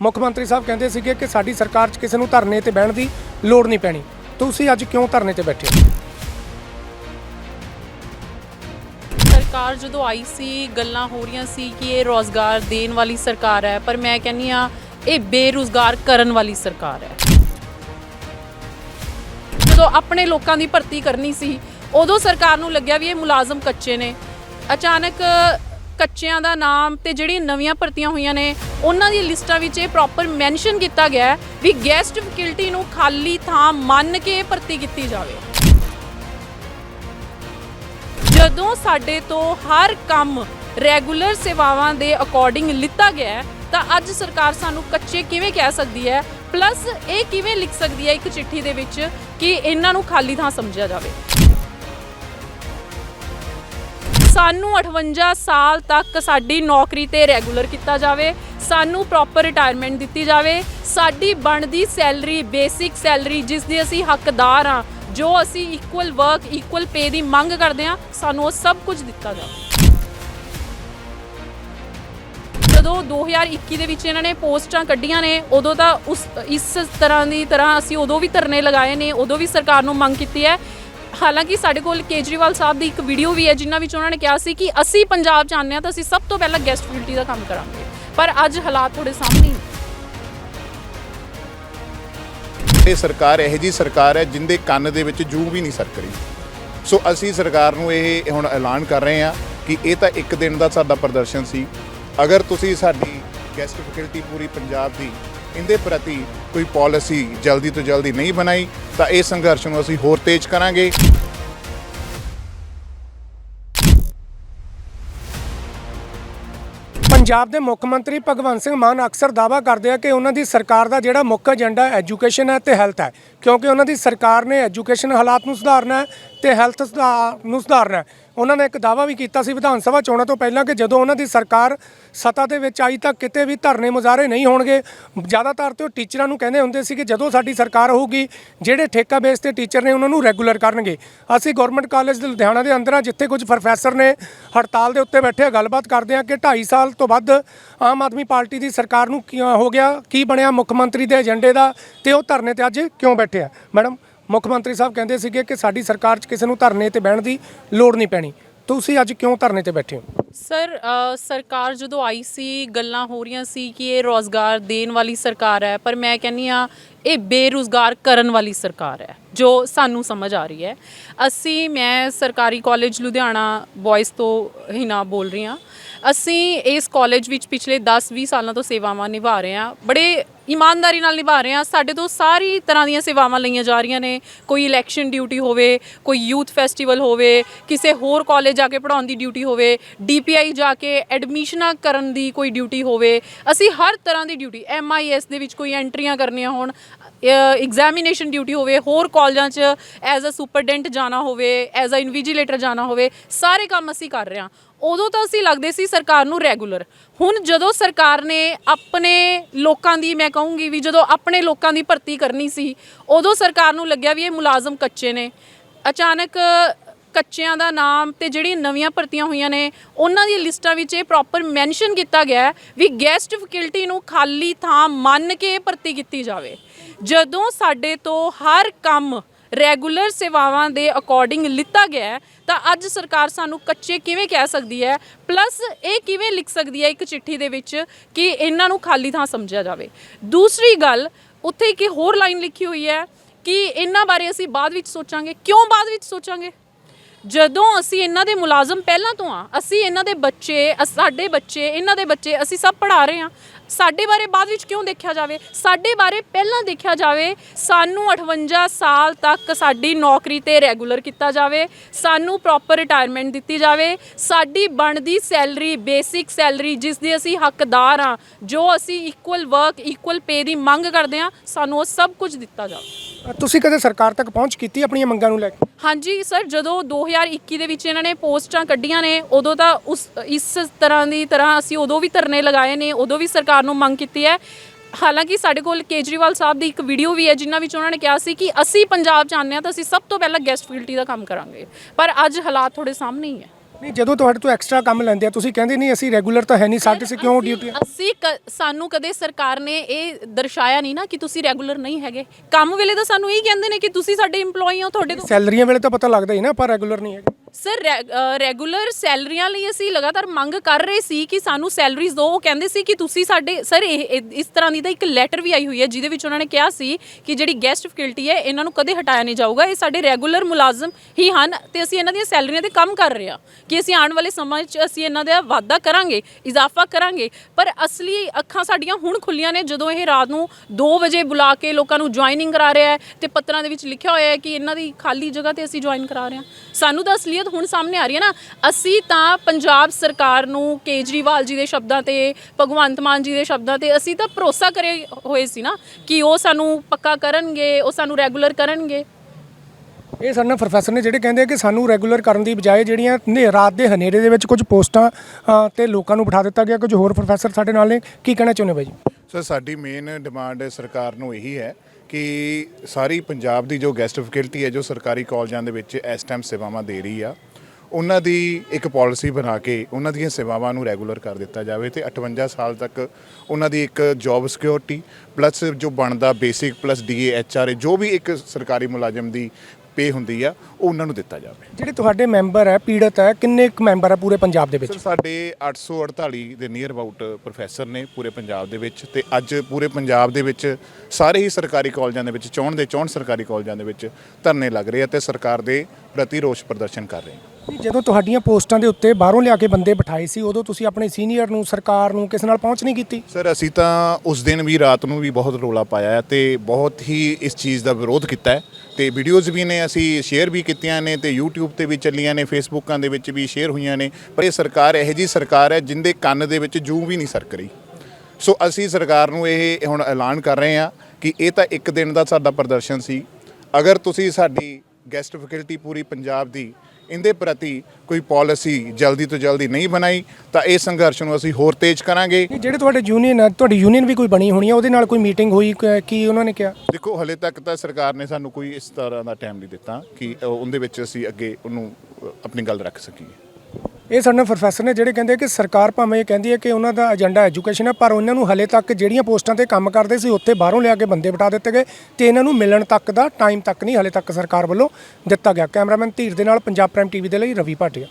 ਮੁੱਖ ਮੰਤਰੀ ਸਾਹਿਬ ਕਹਿੰਦੇ ਸੀਗੇ ਕਿ ਸਾਡੀ ਸਰਕਾਰ 'ਚ ਕਿਸੇ ਨੂੰ ਧਰਨੇ ਤੇ ਬਹਿਣ ਦੀ ਲੋੜ ਨਹੀਂ ਪੈਣੀ। ਤੁਸੀਂ ਅੱਜ ਕਿਉਂ ਧਰਨੇ ਤੇ ਬੈਠੇ ਹੋ? ਸਰਕਾਰ ਜਦੋਂ ਆਈ ਸੀ, ਗੱਲਾਂ ਹੋ ਰਹੀਆਂ ਸੀ ਕਿ ਇਹ ਰੋਜ਼ਗਾਰ ਦੇਣ ਵਾਲੀ ਸਰਕਾਰ ਹੈ, ਪਰ ਮੈਂ ਕਹਿੰਨੀ ਆ ਇਹ ਬੇਰੁਜ਼ਗਾਰ ਕਰਨ ਵਾਲੀ ਸਰਕਾਰ ਹੈ। ਜਦੋਂ ਆਪਣੇ ਲੋਕਾਂ ਦੀ ਭਰਤੀ ਕਰਨੀ ਸੀ, ਉਦੋਂ ਸਰਕਾਰ ਨੂੰ ਲੱਗਿਆ ਵੀ ਇਹ ਮੁਲਾਜ਼ਮ ਕੱਚੇ ਨੇ। ਅਚਾਨਕ ਕੱਚਿਆਂ ਦਾ ਨਾਮ ਤੇ ਜਿਹੜੀ ਨਵੀਆਂ ਭਰਤੀਆਂ ਹੋਈਆਂ ਨੇ ਉਹਨਾਂ ਦੀ ਲਿਸਟਾਂ ਵਿੱਚ ਇਹ ਪ੍ਰੋਪਰ ਮੈਂਸ਼ਨ ਕੀਤਾ ਗਿਆ ਹੈ ਵੀ ਗੈਸਟ ਫੈਕਲਟੀ ਨੂੰ ਖਾਲੀ ਥਾਂ ਮੰਨ ਕੇ ਭਰਤੀ ਕੀਤੀ ਜਾਵੇ। ਜਦੋਂ ਸਾਡੇ ਤੋਂ ਹਰ ਕੰਮ ਰੈਗੂਲਰ ਸੇਵਾਵਾਂ ਦੇ ਅਕੋਰਡਿੰਗ ਲਿੱਤਾ ਗਿਆ ਹੈ, ਤਾਂ ਅੱਜ ਸਰਕਾਰ ਸਾਨੂੰ ਕੱਚੇ ਕਿਵੇਂ ਕਹਿ ਸਕਦੀ ਹੈ? ਪਲੱਸ ਇਹ ਕਿਵੇਂ ਲਿਖ ਸਕਦੀ ਹੈ ਇੱਕ ਚਿੱਠੀ ਦੇ ਵਿੱਚ ਕਿ ਇਹਨਾਂ ਨੂੰ ਖਾਲੀ ਥਾਂ ਸਮਝਿਆ ਜਾਵੇ? ਸਾਨੂੰ 58 ਸਾਲ ਤੱਕ ਸਾਡੀ ਨੌਕਰੀ ਤੇ ਰੈਗੂਲਰ ਕੀਤਾ ਜਾਵੇ, ਸਾਨੂੰ ਪ੍ਰੋਪਰ ਰਿਟਾਇਰਮੈਂਟ ਦਿੱਤੀ ਜਾਵੇ, ਸਾਡੀ ਬਣਦੀ ਸੈਲਰੀ ਬੇਸਿਕ ਸੈਲਰੀ ਜਿਸ ਦੀ ਅਸੀਂ ਹੱਕਦਾਰ ਹਾਂ, ਜੋ ਅਸੀਂ ਇਕੁਅਲ ਵਰਕ ਇਕੁਅਲ ਪੇ ਦੀ ਮੰਗ ਕਰਦੇ ਹਾਂ, ਸਾਨੂੰ ਉਹ ਸਭ ਕੁਝ ਦਿੱਤਾ ਜਾਵੇ। ਜਦੋਂ 2021 ਦੇ ਵਿੱਚ ਇਹਨਾਂ ਨੇ ਪੋਸਟਾਂ ਕੱਢੀਆਂ ਨੇ, ਉਦੋਂ ਤਾਂ ਉਸ, ਇਸ ਤਰ੍ਹਾਂ ਦੀ ਤਰ੍ਹਾਂ ਅਸੀਂ ਉਦੋਂ ਵੀ ਧਰਨੇ ਲਗਾਏ ਨੇ, ਉਦੋਂ ਵੀ ਸਰਕਾਰ ਨੂੰ ਮੰਗ ਕੀਤੀ ਹੈ ਹਾਲਾਂਕਿ ਸਾਡੇ ਕੋਲ ਕੇਜਰੀਵਾਲ ਸਾਹਿਬ ਦੀ ਇੱਕ ਵੀਡੀਓ ਵੀ ਹੈ, ਜਿਨ੍ਹਾਂ ਵਿੱਚ ਉਹਨਾਂ ਨੇ ਕਿਹਾ ਸੀ ਕਿ ਅਸੀਂ ਪੰਜਾਬ ਚ ਆਉਂਦੇ ਹਾਂ ਤਾਂ ਅਸੀਂ ਸਭ ਤੋਂ ਪਹਿਲਾਂ ਗੈਸਟ ਫੈਕਲਟੀ ਦਾ ਕੰਮ ਕਰਾਂਗੇ। ਪਰ ਅੱਜ ਹਾਲਾਤ ਤੁਹਾਡੇ ਸਾਹਮਣੇ ਇਹ ਸਰਕਾਰ ਇਹੋ ਜੀ ਸਰਕਾਰ ਹੈ ਜਿੰਦੇ ਕੰਨ ਦੇ ਵਿੱਚ ਜੂ ਵੀ ਨਹੀਂ ਸਰਕਰੀ ਸੋ ਅਸੀਂ ਸਰਕਾਰ ਨੂੰ ਇਹ ਹੁਣ ਐਲਾਨ ਕਰ ਰਹੇ ਹਾਂ ਕਿ ਇਹ ਤਾਂ ਇੱਕ ਦਿਨ ਦਾ ਸਾਡਾ ਪ੍ਰਦਰਸ਼ਨ ਸੀ। ਅਗਰ ਤੁਸੀਂ ਸਾਡੀ ਗੈਸਟ ਫੈਕਲਟੀ ਪੂਰੀ ਪੰਜਾਬ ਦੀ ਇਹਦੇ ਪ੍ਰਤੀ ਕੋਈ ਪਾਲਿਸੀ ਜਲਦੀ ਤੋਂ ਜਲਦੀ ਨਹੀਂ ਬਣਾਈ, ਤਾਂ ਇਹ ਸੰਘਰਸ਼ ਨੂੰ ਅਸੀਂ ਹੋਰ ਤੇਜ਼ ਕਰਾਂਗੇ। ਪੰਜਾਬ ਦੇ ਮੁੱਖ ਮੰਤਰੀ ਭਗਵੰਤ ਸਿੰਘ ਮਾਨ ਅਕਸਰ ਦਾਅਵਾ ਕਰਦੇ ਆ ਕਿ ਉਹਨਾਂ ਦੀ ਸਰਕਾਰ ਦਾ ਜਿਹੜਾ ਮੁੱਖ ਏਜੰਡਾ ਐਜੂਕੇਸ਼ਨ ਹੈ ਤੇ ਹੈਲਥ ਹੈ, ਕਿਉਂਕਿ ਉਹਨਾਂ ਦੀ ਸਰਕਾਰ ਨੇ ਐਜੂਕੇਸ਼ਨ ਹਾਲਾਤ ਨੂੰ ਸੁਧਾਰਨਾ ਹੈ ਤੇ ਹੈਲਥ ਸੁਧਾਰ ਨੂੰ ਸੁਧਾਰਨਾ ਉਹਨਾਂ ਨੇ ਇੱਕ ਦਾਅਵਾ ਵੀ ਕੀਤਾ ਸੀ ਵਿਧਾਨ ਸਭਾ ਚੋਣਾਂ ਤੋਂ ਪਹਿਲਾਂ ਕਿ ਜਦੋਂ ਉਹਨਾਂ ਦੀ ਸਰਕਾਰ ਸੱਤਾ ਦੇ ਵਿੱਚ ਆਈ ਤਾਂ ਕਿਤੇ ਵੀ ਧਰਨੇ ਮੁਜ਼ਾਹਰੇ ਨਹੀਂ ਹੋਣਗੇ। ਜ਼ਿਆਦਾਤਰ ਤੇ ਉਹ ਟੀਚਰਾਂ ਨੂੰ ਕਹਿੰਦੇ ਹੁੰਦੇ ਸੀ ਕਿ ਜਦੋਂ ਸਾਡੀ ਸਰਕਾਰ ਹੋਊਗੀ ਜਿਹੜੇ ਠੇਕਾ ਬੇਸ ਤੇ ਟੀਚਰ ਨੇ ਉਹਨਾਂ ਨੂੰ ਰੈਗੂਲਰ ਕਰਨਗੇ। ਅਸੀਂ ਗਵਰਨਮੈਂਟ ਕਾਲਜ ਦੇ ਲੁਧਿਆਣਾ ਦੇ ਅੰਦਰ ਆ ਜਿੱਥੇ ਕੁਝ ਪ੍ਰੋਫੈਸਰ ਨੇ ਹੜਤਾਲ ਦੇ ਉੱਤੇ ਬੈਠੇ ਆ, ਗੱਲਬਾਤ ਕਰਦੇ ਆ ਕਿ 2.5 ਸਾਲ ਤੋਂ ਵੱਧ ਆਮ ਆਦਮੀ ਪਾਰਟੀ ਦੀ ਸਰਕਾਰ ਨੂੰ ਕੀ ਹੋ ਗਿਆ ਕੀ ਬਣਿਆ ਮੁੱਖ ਮੰਤਰੀ ਦੇ ਏਜੰਡੇ ਦਾ ਤੇ ਉਹ ਧਰਨੇ ਤੇ ਅੱਜ ਕਿਉਂ ਬੈਠੇ ਆ? ਮੈਡਮ ਮੁੱਖ ਮੰਤਰੀ ਸਾਹਿਬ ਕਹਿੰਦੇ ਸੀਗੇ ਕਿ ਸਾਡੀ ਸਰਕਾਰ 'ਚ ਕਿਸੇ ਨੂੰ ਧਰਨੇ ਤੇ ਬਹਿਣ ਦੀ ਲੋੜ ਨਹੀਂ ਪੈਣੀ। ਤੁਸੀਂ ਅੱਜ ਕਿਉਂ ਧਰਨੇ ਤੇ ਬੈਠੇ ਹੋ? ਸਰ ਸਰਕਾਰ ਜਦੋਂ ਆਈ ਸੀ, ਗੱਲਾਂ ਹੋ ਰਹੀਆਂ ਸੀ ਕਿ ਇਹ ਰੋਜ਼ਗਾਰ ਦੇਣ ਵਾਲੀ ਸਰਕਾਰ ਹੈ, ਪਰ ਮੈਂ ਕਹਿੰਨੀ ਆ ਇਹ ਬੇਰੁਜ਼ਗਾਰ ਕਰਨ ਵਾਲੀ ਸਰਕਾਰ ਹੈ, ਜੋ ਸਾਨੂੰ ਸਮਝ ਆ ਰਹੀ ਹੈ। ਅਸੀਂ, ਮੈਂ ਸਰਕਾਰੀ ਕਾਲਜ ਲੁਧਿਆਣਾ ਬॉयਜ਼ ਤੋਂ ਹਿਨਾ ਬੋਲ ਰਹੀ ਹਾਂ। ਅਸੀਂ ਇਸ ਕਾਲਜ ਵਿੱਚ ਪਿਛਲੇ 10-20 ਸਾਲਾਂ ਤੋਂ ਸੇਵਾਵਾਂ ਨਿਭਾ ਰਹੇ ਹਾਂ। ਬੜੇ ਇਮਾਨਦਾਰੀ ਨਾਲ ਨਿਭਾ ਰਹੇ ਹਾਂ। ਸਾਡੇ ਤੋਂ ਸਾਰੀ ਤਰ੍ਹਾਂ ਦੀਆਂ ਸੇਵਾਵਾਂ ਲਈਆਂ ਜਾ ਰਹੀਆਂ ਨੇ। ਕੋਈ ਇਲੈਕਸ਼ਨ ਡਿਊਟੀ ਹੋਵੇ, ਕੋਈ ਯੂਥ ਫੈਸਟੀਵਲ ਹੋਵੇ, ਕਿਸੇ ਹੋਰ ਕਾਲਜ ਜਾ ਕੇ ਪੜਾਉਣ ਦੀ ਡਿਊਟੀ ਹੋਵੇ ਡੀਪੀਆਈ ਜਾ ਕੇ ਐਡਮਿਸ਼ਨਾਂ ਕਰਨ ਦੀ ਕੋਈ ਡਿਊਟੀ ਹੋਵੇ, ਅਸੀਂ ਹਰ ਤਰ੍ਹਾਂ ਦੀ ਡਿਊਟੀ ਐਮਆਈਐਸ ਦੇ ਵਿੱਚ ਕੋਈ ਐਂਟਰੀਆਂ ਕਰਨੀਆਂ ਹੋਣ ਐਗਜ਼ਾਮੀਨੇਸ਼ਨ ਡਿਊਟੀ ਹੋਵੇ, ਹੋਰ ਕਾਲਜਾਂ 'ਚ ਐਜ਼ ਅ ਸੁਪਰਡੈਂਟ ਜਾਣਾ ਹੋਵੇ ਐਜ਼ ਅ ਇਨਵੀਜੀਲੇਟਰ ਜਾਣਾ ਹੋਵੇ, ਸਾਰੇ ਕੰਮ ਅਸੀਂ ਕਰ ਰਹੇ ਹਾਂ। ਉਦੋਂ ਤਾਂ ਅਸੀਂ ਲੱਗਦੇ ਸੀ ਸਰਕਾਰ ਨੂੰ ਰੈਗੂਲਰ ਹੁਣ ਜਦੋਂ ਸਰਕਾਰ ਨੇ ਆਪਣੇ ਲੋਕਾਂ ਦੀ, ਮੈਂ ਕਹੂੰਗੀ ਵੀ ਜਦੋਂ ਆਪਣੇ ਲੋਕਾਂ ਦੀ ਭਰਤੀ ਕਰਨੀ ਸੀ, ਉਦੋਂ ਸਰਕਾਰ ਨੂੰ ਲੱਗਿਆ ਵੀ ਇਹ ਮੁਲਾਜ਼ਮ ਕੱਚੇ ਨੇ। ਅਚਾਨਕ ਕੱਚਿਆਂ ਦਾ ਨਾਮ ਤੇ ਜਿਹੜੀ ਨਵੀਆਂ ਭਰਤੀਆਂ ਹੋਈਆਂ ਨੇ, ਉਹਨਾਂ ਦੀ ਲਿਸਟਾਂ ਵਿੱਚ ਇਹ ਪ੍ਰੋਪਰ ਮੈਂਸ਼ਨ ਕੀਤਾ ਗਿਆ ਵੀ ਗੈਸਟ ਫੈਕਲਟੀ ਨੂੰ ਖਾਲੀ ਥਾਂ ਮੰਨ ਕੇ ਭਰਤੀ ਕੀਤੀ ਜਾਵੇ। ਜਦੋਂ ਸਾਡੇ ਤੋਂ ਹਰ ਕੰਮ ਰੈਗੂਲਰ ਸੇਵਾਵਾਂ ਦੇ ਅਕੋਰਡਿੰਗ ਲਿੱਤਾ ਗਿਆ ਹੈ, ਤਾਂ ਅੱਜ ਸਰਕਾਰ ਸਾਨੂੰ ਕੱਚੇ ਕਿਵੇਂ ਕਹਿ ਸਕਦੀ ਹੈ? ਪਲੱਸ ਇਹ ਕਿਵੇਂ ਲਿਖ ਸਕਦੀ ਹੈ ਇੱਕ ਚਿੱਠੀ ਦੇ ਵਿੱਚ ਕਿ ਇਹਨਾਂ ਨੂੰ ਖਾਲੀ ਥਾਂ ਸਮਝਿਆ ਜਾਵੇ? ਦੂਸਰੀ ਗੱਲ ਉੱਥੇ ਇੱਕ ਹੋਰ ਲਾਈਨ ਲਿਖੀ ਹੋਈ ਹੈ ਕਿ ਇਹਨਾਂ ਬਾਰੇ ਅਸੀਂ ਬਾਅਦ ਵਿੱਚ ਸੋਚਾਂਗੇ। ਕਿਉਂ ਬਾਅਦ ਵਿੱਚ ਸੋਚਾਂਗੇ? ਜਦੋਂ ਅਸੀਂ ਇਹਨਾਂ ਦੇ ਮੁਲਾਜ਼ਮ ਪਹਿਲਾਂ ਤੋਂ ਆ ਅਸੀਂ ਇਹਨਾਂ ਦੇ ਬੱਚੇ ਅ ਸਾਡੇ ਬੱਚੇ ਇਹਨਾਂ ਦੇ ਬੱਚੇ ਅਸੀਂ ਸਭ ਪੜ੍ਹਾ ਰਹੇ ਹਾਂ ਸਾਡੇ ਬਾਰੇ ਬਾਅਦ ਵਿੱਚ ਕਿਉਂ ਦੇਖਿਆ ਜਾਵੇ? ਸਾਡੇ ਬਾਰੇ ਪਹਿਲਾਂ ਦੇਖਿਆ ਜਾਵੇ, ਸਾਨੂੰ 58 ਸਾਲ ਤੱਕ ਸਾਡੀ ਨੌਕਰੀ ਤੇ ਰੈਗੂਲਰ ਕੀਤਾ ਜਾਵੇ, ਸਾਨੂੰ ਪ੍ਰੋਪਰ ਰਿਟਾਇਰਮੈਂਟ ਦਿੱਤੀ ਜਾਵੇ। ਸਾਡੀ ਬਣਦੀ ਸੈਲਰੀ ਬੇਸਿਕ ਸੈਲਰੀ ਜਿਸ ਦੀ ਅਸੀਂ ਹੱਕਦਾਰ ਹਾਂ, ਜੋ ਅਸੀਂ ਇਕੁਅਲ ਵਰਕ ਇਕੁਅਲ ਪੇ ਦੀ ਮੰਗ ਕਰਦੇ ਹਾਂ, ਸਾਨੂੰ ਉਹ ਸਭ ਕੁਝ ਦਿੱਤਾ ਜਾਵੇ। ਤੁਸੀਂ ਕਦੇ ਸਰਕਾਰ ਤੱਕ ਪਹੁੰਚ ਕੀਤੀ ਆਪਣੀਆਂ ਮੰਗਾਂ ਨੂੰ ਲੈ ਕੇ? ਹਾਂਜੀ, ਸਰ, ਜਦੋਂ 2021 ਦੇ ਵਿੱਚ ਇਹਨਾਂ ਨੇ ਪੋਸਟਾਂ ਕੱਢੀਆਂ ਨੇ, ਉਦੋਂ ਤਾਂ ਉਸ, ਇਸ ਤਰ੍ਹਾਂ ਦੀ ਤਰ੍ਹਾਂ ਅਸੀਂ ਉਦੋਂ ਵੀ ਧਰਨੇ ਲਗਾਏ ਨੇ, ਉਦੋਂ ਵੀ ਸਰਕਾਰ ਨੂੰ ਮੰਗ ਕੀਤੀ ਹੈ। ਹਾਲਾਂਕਿ ਸਾਡੇ ਕੋਲ ਕੇਜਰੀਵਾਲ ਸਾਹਿਬ ਦੀ ਇੱਕ ਵੀਡੀਓ ਵੀ ਹੈ, ਜਿਨ੍ਹਾਂ ਵਿੱਚ ਉਹਨਾਂ ਨੇ ਕਿਹਾ ਸੀ ਕਿ ਅਸੀਂ ਪੰਜਾਬ ਚ ਆਉਂਦੇ ਹਾਂ ਤਾਂ ਅਸੀਂ ਸਭ ਤੋਂ ਪਹਿਲਾਂ ਗੈਸਟ ਫੈਕਲਟੀ ਦਾ ਕੰਮ ਕਰਾਂਗੇ। ਪਰ ਅੱਜ ਹਾਲਾਤ ਤੁਹਾਡੇ ਸਾਹਮਣੇ ਹੀ ਹੈ। ਨਹੀਂ ਜਦੋਂ ਤੁਹਾਡੇ ਤੋਂ ਐਕਸਟਰਾ ਕੰਮ ਲੈਂਦੇ ਆ ਤੁਸੀਂ ਕਹਿੰਦੇ ਨਹੀਂ ਅਸੀਂ ਰੈਗੂਲਰ ਤਾਂ ਹੈ ਨਹੀਂ ਸਾਡੇ ਸੇ ਕਿਉਂ ਡਿਊਟੀ ਅਸੀਂ ਕ- ਸਾਨੂੰ ਕਦੇ ਸਰਕਾਰ ਨੇ ਇਹ ਦਰਸਾਇਆ ਨਹੀਂ ਨਾ ਕਿ ਤੁਸੀਂ ਰੈਗੂਲਰ ਨਹੀਂ ਹੈਗੇ। ਕੰਮ ਵੇਲੇ ਤਾਂ ਸਾਨੂੰ ਇਹੀ ਕਹਿੰਦੇ ਨੇ ਕਿ ਤੁਸੀਂ ਸਾਡੇ EMPLOYE ਹੋ ਤੁਹਾਡੇ ਤੋਂ ਸੈਲਰੀਆਂ ਵੇਲੇ ਤਾਂ ਪਤਾ ਲੱਗਦਾ ਹੀ ਨਾ ਪਰ ਰੈਗੂਲਰ ਨਹੀਂ ਹੈਗੇ। ਸਰ ਰੈਗੂਲਰ ਸੈਲਰੀਆਂ ਲਈ ਅਸੀਂ ਲਗਾਤਾਰ ਮੰਗ ਕਰ ਰਹੇ ਸੀ ਕਿ ਸਾਨੂੰ ਸੈਲਰੀਜ਼ ਦਿਓ ਉਹ ਕਹਿੰਦੇ ਸੀ ਕਿ ਤੁਸੀਂ ਸਾਡੇ ਸਰ ਇਹ ਇਸ ਤਰ੍ਹਾਂ ਦੀ ਤਾਂ ਇੱਕ ਲੈਟਰ ਵੀ ਆਈ ਹੋਈ ਹੈ ਜਿਹਦੇ ਵਿੱਚ ਉਹਨਾਂ ਨੇ ਕਿਹਾ ਸੀ ਕਿ ਜਿਹੜੀ ਗੈਸਟ ਫੈਕਲਟੀ ਹੈ, ਇਹਨਾਂ ਨੂੰ ਕਦੇ ਹਟਾਇਆ ਨਹੀਂ ਜਾਊਗਾ। ਇਹ ਸਾਡੇ ਰੈਗੂਲਰ ਮੁਲਾਜ਼ਮ ਹੀ ਹਨ ਤੇ ਅਸੀਂ ਇਹਨਾਂ ਦੀਆਂ ਸੈਲਰੀਆਂ ਤੇ ਕੰਮ ਕਰ ਰਹੇ ਹਾਂ ਕਿ ਅਸੀਂ ਆਉਣ ਵਾਲੇ ਸਮਾਂ 'ਚ ਅਸੀਂ ਇਹਨਾਂ ਦਾ ਵਾਧਾ ਕਰਾਂਗੇ, ਇਜ਼ਾਫਾ ਕਰਾਂਗੇ। ਪਰ ਅਸਲੀ ਅੱਖਾਂ ਸਾਡੀਆਂ ਹੁਣ ਖੁੱਲੀਆਂ ਨੇ ਜਦੋਂ ਇਹ ਰਾਤ ਨੂੰ 2 ਵਜੇ ਬੁਲਾ ਕੇ ਲੋਕਾਂ ਨੂੰ ਜੁਆਇਨਿੰਗ ਕਰਾ ਰਿਹਾ ਹੈ ਤੇ ਪੱਤਰਾਂ ਦੇ ਵਿੱਚ ਲਿਖਿਆ ਹੋਇਆ ਹੈ ਕਿ ਇਹਨਾਂ ਦੀ ਖਾਲੀ ਜਗ੍ਹਾ ਤੇ ਅਸੀਂ ਜੁਆਇਨ ਕਰਾ ਰਹੇ ਹਾਂ। ਸਾਨੂੰ ਤਾਂ ਅਸਲੀਅਤ ਹੁਣ ਸਾਹਮਣੇ ਆ ਰਹੀ ਹੈ ਨਾ, ਅਸੀਂ ਤਾਂ ਪੰਜਾਬ ਸਰਕਾਰ ਨੂੰ ਕੇਜਰੀਵਾਲ ਜੀ ਦੇ ਸ਼ਬਦਾਂ ਤੇ, ਭਗਵੰਤ ਮਾਨ ਜੀ ਦੇ ਸ਼ਬਦਾਂ ਤੇ ਅਸੀਂ ਤਾਂ ਭਰੋਸਾ ਕਰੇ ਹੋਏ ਸੀ ਨਾ ਕਿ ਉਹ ਸਾਨੂੰ ਪੱਕਾ ਕਰਨਗੇ, ਉਹ ਸਾਨੂੰ ਰੈਗੂਲਰ ਕਰਨਗੇ। ਇਹ ਸਾਡੇ ਨਾਲ ਪ੍ਰੋਫੈਸਰ ਨੇ ਜਿਹੜੇ ਕਹਿੰਦੇ ਆ ਕਿ ਸਾਨੂੰ ਰੈਗੂਲਰ ਕਰਨ ਦੀ ਬਜਾਏ ਜਿਹੜੀਆਂ ਰਾਤ ਦੇ ਹਨੇਰੇ ਦੇ ਵਿੱਚ ਕੁਝ ਪੋਸਟਾਂ ਤੇ ਲੋਕਾਂ ਨੂੰ ਬਿਠਾ ਦਿੱਤਾ ਗਿਆ। ਕੁਝ ਹੋਰ ਪ੍ਰੋਫੈਸਰ ਸਾਡੇ ਨਾਲ ਨੇ। ਕੀ ਕਹਿਣਾ ਚਾਹੁੰਦੇ ਬਾਈ ਜੀ? ਸਰ, ਸਾਡੀ ਮੇਨ ਡਿਮਾਂਡ ਸਰਕਾਰ ਨੂੰ ਇਹੀ ਹੈ ਕਿ ਸਾਰੀ ਪੰਜਾਬ ਦੀ ਜੋ ਗੈਸਟ ਫੈਕਲਟੀ ਹੈ, ਜੋ ਸਰਕਾਰੀ ਕਾਲਜਾਂ ਦੇ ਵਿੱਚ ਇਸ ਟਾਈਮ ਸੇਵਾਵਾਂ ਦੇ ਰਹੀ ਆ, ਉਹਨਾਂ ਦੀ ਇੱਕ ਪਾਲਿਸੀ ਬਣਾ ਕੇ ਉਹਨਾਂ ਦੀਆਂ ਸੇਵਾਵਾਂ ਨੂੰ ਰੈਗੂਲਰ ਕਰ ਦਿੱਤਾ ਜਾਵੇ ਤੇ 58 ਸਾਲ ਤੱਕ ਉਹਨਾਂ ਦੀ ਇੱਕ ਜੌਬ ਸਿਕਿਉਰਿਟੀ ਪਲੱਸ ਜੋ ਬਣਦਾ ਬੇਸਿਕ ਪਲੱਸ ਡੀਏ ਐਚਆਰਏ ਜੋ ਵੀ ਇੱਕ ਸਰਕਾਰੀ ਮੁਲਾਜ਼ਮ ਦੀ ਪੇ ਹੁੰਦੀ ਆ ਉਹ ਉਹਨਾਂ ਨੂੰ ਦਿੱਤਾ ਜਾਵੇ। ਜਿਹੜੇ ਤੁਹਾਡੇ ਮੈਂਬਰ ਹੈ ਪੀੜਤ ਹੈ ਕਿੰਨੇ ਕੁ ਮੈਂਬਰ ਹੈ ਪੂਰੇ ਪੰਜਾਬ ਦੇ ਵਿੱਚ? ਸਰ ਸਾਡੇ 848 ਦੇ ਨੀਅਰ ਅਬਾਊਟ ਪ੍ਰੋਫੈਸਰ ਨੇ ਪੂਰੇ ਪੰਜਾਬ ਦੇ ਵਿੱਚ ਤੇ ਅੱਜ ਪੂਰੇ ਪੰਜਾਬ ਦੇ ਵਿੱਚ ਸਾਰੇ ਹੀ ਸਰਕਾਰੀ ਕਾਲਜਾਂ ਦੇ ਵਿੱਚ 64 ਦੇ 64 ਸਰਕਾਰੀ ਕਾਲਜਾਂ ਦੇ ਵਿੱਚ ਧਰਨੇ ਲੱਗ ਰਹੇ ਆ ਤੇ ਸਰਕਾਰ ਦੇ ਪ੍ਰਤੀ ਰੋਸ ਪ੍ਰਦਰਸ਼ਨ ਕਰ ਰਹੇ ਆ। ਨਹੀਂ, ਜਦੋਂ ਤੁਹਾਡੀਆਂ ਪੋਸਟਾਂ ਦੇ ਉੱਤੇ ਬਾਹਰੋਂ ਲਿਆ ਕੇ ਬੰਦੇ ਬਿਠਾਏ ਸੀ ਉਦੋਂ ਤੁਸੀਂ ਆਪਣੇ ਸੀਨੀਅਰ ਨੂੰ ਸਰਕਾਰ ਨੂੰ ਕਿਸੇ ਨਾਲ ਪਹੁੰਚ ਨਹੀਂ ਕੀਤੀ? ਸਰ ਅਸੀਂ ਤਾਂ ਉਸ ਦਿਨ ਵੀ ਰਾਤ ਨੂੰ ਵੀ ਬਹੁਤ ਰੋਲਾ ਪਾਇਆ ਹੈ ਤੇ ਬਹੁਤ ਹੀ ਇਸ ਚੀਜ਼ ਦਾ ਵਿਰੋਧ ਕੀਤਾ ਹੈ। ਤੇ ਵੀਡੀਓਜ਼ ਵੀ ਨੇ, ਅਸੀਂ ਸ਼ੇਅਰ ਵੀ ਕੀਤੀਆਂ ਨੇ ਤੇ YouTube ਤੇ ਵੀ ਚੱਲੀਆਂ ਨੇ ਫੇਸਬੁੱਕਾਂ ਦੇ ਵਿੱਚ ਵੀ ਸ਼ੇਅਰ ਹੋਈਆਂ ਨੇ। ਪਰ ਇਹ ਸਰਕਾਰ ਇਹੋ ਜੀ ਸਰਕਾਰ ਹੈ ਜਿੰਦੇ ਕੰਨ ਦੇ ਵਿੱਚ ਜੂੰ ਵੀ ਨਹੀਂ ਸਰਕ ਰਹੀ। ਸੋ ਅਸੀਂ ਸਰਕਾਰ ਨੂੰ ਇਹ ਹੁਣ ਐਲਾਨ ਕਰ ਰਹੇ ਹਾਂ ਕਿ ਇਹ ਤਾਂ ਇੱਕ ਦਿਨ ਦਾ ਸਾਡਾ ਪ੍ਰਦਰਸ਼ਨ ਸੀ। ਅਗਰ ਤੁਸੀਂ ਸਾਡੀ ਗੈਸਟ ਫੈਕਲਟੀ ਪੂਰੀ ਪੰਜਾਬ ਦੀ ਇਹਦੇ ਪ੍ਰਤੀ ਕੋਈ ਪਾਲਿਸੀ ਜਲਦੀ ਤੋਂ ਜਲਦੀ ਨਹੀਂ ਬਣਾਈ ਤਾਂ ਇਹ ਸੰਘਰਸ਼ ਨੂੰ ਅਸੀਂ ਹੋਰ ਤੇਜ਼ ਕਰਾਂਗੇ। ਜਿਹੜੇ ਤੁਹਾਡੇ ਯੂਨੀਅਨ ਹੈ ਤੁਹਾਡੀ ਯੂਨੀਅਨ ਵੀ ਕੋਈ ਬਣੀ ਹੋਣੀ ਹੈ ਉਹਦੇ ਨਾਲ ਕੋਈ ਮੀਟਿੰਗ ਹੋਈ ਕ- ਉਹਨਾਂ ਨੇ ਕਿਹਾ? ਦੇਖੋ ਹਲੇ ਤੱਕ ਤਾਂ ਸਰਕਾਰ ਨੇ ਸਾਨੂੰ ਕੋਈ ਇਸ ਤਰ੍ਹਾਂ ਦਾ ਟਾਈਮ ਨਹੀਂ ਦਿੱਤਾ ਕਿ ਉਹਦੇ ਵਿੱਚ ਅਸੀਂ ਅੱਗੇ ਉਹਨੂੰ ਆਪਣੀ ਗੱਲ ਰੱਖ ਸਕੀਏ। ਇਹ ਸਾਡੇ ਨਾਲ ਪ੍ਰੋਫੈਸਰ ਨੇ ਜਿਹੜੇ ਕਹਿੰਦੇ ਕਿ ਸਰਕਾਰ ਭਾਵੇਂ ਇਹ ਕਹਿੰਦੀ ਹੈ ਕਿ ਉਹਨਾਂ ਦਾ ਏਜੰਡਾ ਐਜੂਕੇਸ਼ਨ ਹੈ, ਪਰ ਉਹਨਾਂ ਨੂੰ ਹਲੇ ਤੱਕ ਜਿਹੜੀਆਂ ਪੋਸਟਾਂ ਤੇ ਕੰਮ ਕਰਦੇ ਸੀ, ਉੱਥੇ ਬਾਹਰੋਂ ਲਿਆ ਕੇ ਬੰਦੇ ਬਿਠਾ ਦਿੱਤੇ ਗਏ ਤੇ ਇਹਨਾਂ ਨੂੰ ਮਿਲਣ ਤੱਕ ਦਾ ਟਾਈਮ ਤੱਕ ਨਹੀਂ ਹਲੇ ਤੱਕ ਸਰਕਾਰ ਵੱਲੋਂ ਦਿੱਤਾ ਗਿਆ। ਕੈਮਰਾਮੈਨ ਧੀਰ ਦੇ ਨਾਲ ਪੰਜਾਬ ਪ੍ਰਾਈਮ ਟੀਵੀ ਦੇ ਲਈ ਰਵੀ ਭਾਟੀਆ।